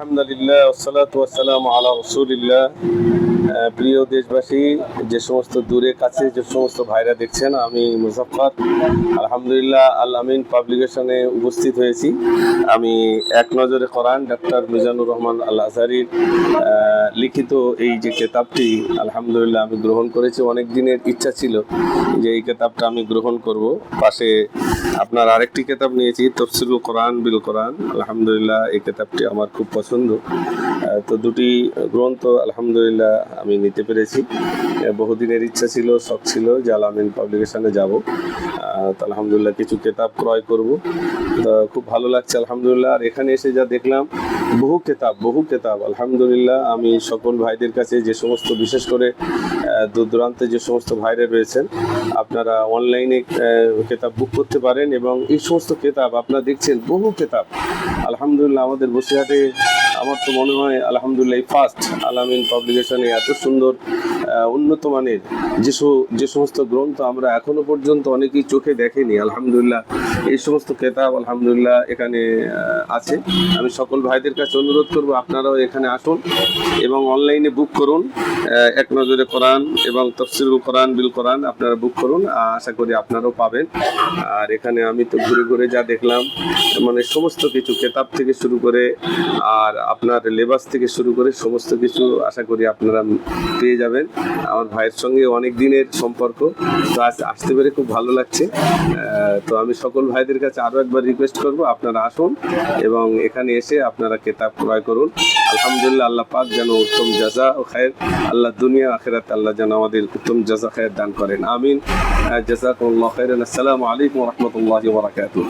আলহামদুলিল্লাহ ওসালাত ওয়াসালাম আলা রসুলিল্লাহ। প্রিয় দেশবাসী, যে সমস্ত দূরে কাছে, যে সমস্ত ভাইরা দেখছেন, আমি মুজাফফর। আলহামদুলিল্লাহ, আল আমিন পাবলিকেশনে উপস্থিত হয়েছি। আমি এক নজরে কোরআন ডক্টর মিজানুর রহমান আল আজহারির লিখিত এই যে কেতাবটি, আলহামদুলিল্লাহ, আমি গ্রহণ করেছি। অনেক দিনের ইচ্ছা ছিল যে এই কেতাবটা আমি গ্রহণ করব। পাশে আপনার আরেকটি কেতাব নিয়েছি তফসিল কোরআন বিল কোরআন। আলহামদুলিল্লাহ, এই কেতাবটি আমার খুব পছন্দ। তো দুটি গ্রন্থ আলহামদুলিল্লাহ আমি নিতে পেরেছি। বহুদিনের ইচ্ছা ছিল, শখ ছিল যে আলামিন পাবলিকেশনে যাব। তো আলহামদুলিল্লাহ কিছু কেতাব ক্রয় করব। তো খুব ভালো লাগছে, আলহামদুলিল্লাহ। আর এখানে এসে যা দেখলাম বহু কেতাব বহু কেতাব, আলহামদুলিল্লাহ। আমি সকল ভাইদের কাছে যে সমস্ত, বিশেষ করে দূর দূরান্তে যে সমস্ত ভাইরা রয়েছেন, আপনারা অনলাইনে কেতাব বুক করতে পারেন এবং এই সমস্ত কেতাব আপনারা দেখছেন, বহু কেতাব। আলহামদুলিল্লাহ, আমাদের বসিরহাটে, আমার তো মনে হয়, আলহামদুলিল্লাহ ফার্স্ট আলামিন পাবলিকেশনে এত সুন্দর উন্নত মানের যে যে সমস্ত গ্রন্থ আমরা এখনও পর্যন্ত অনেকেই চোখে দেখেনি, আলহামদুলিল্লাহ। এই সমস্ত কেতাব আলহামদুলিল্লাহ এখানে আছে। আমি সকল ভাইদের কাছে অনুরোধ করব, আপনারাও এখানে আসুন এবং অনলাইনে বুক করুন এক নজরে কোরআন এবং তফসিরুল কোরআন, বিল কোরআন আপনারা বুক করুন আশা করি আপনারাও পাবেন। আর এখানে আমি তো ঘুরে ঘুরে যা দেখলাম মানে সমস্ত কিছু কেতাব থেকে শুরু করে আর আপনার লেবাস থেকে শুরু করে সমস্ত কিছু আশা করি আপনারা পেয়ে যাবেন। আমার ভাইয়ের সঙ্গে অনেক দিনের সম্পর্ক, তো আজ আসতে পেরে খুব ভালো লাগছে। তো আমি সকল ভাইদের কাছে আরও একবার রিকোয়েস্ট করব, আপনারা আসুন এবং এখানে এসে আপনারা কেতাব ক্রয় করুন। আলহামদুলিল্লাহ, আল্লাহ পাক যেন উত্তম জাজা ও খায়ের, আল্লাহ দুনিয়া আখেরাত আল্লাহ যেন আমাদের উত্তম জাজা খায়ের দান করেন। আমিন। জাজাকুল্লাহ খাইরান। আসসালামু আলাইকুম রহমতুল্লাহ বারাকাতুহ।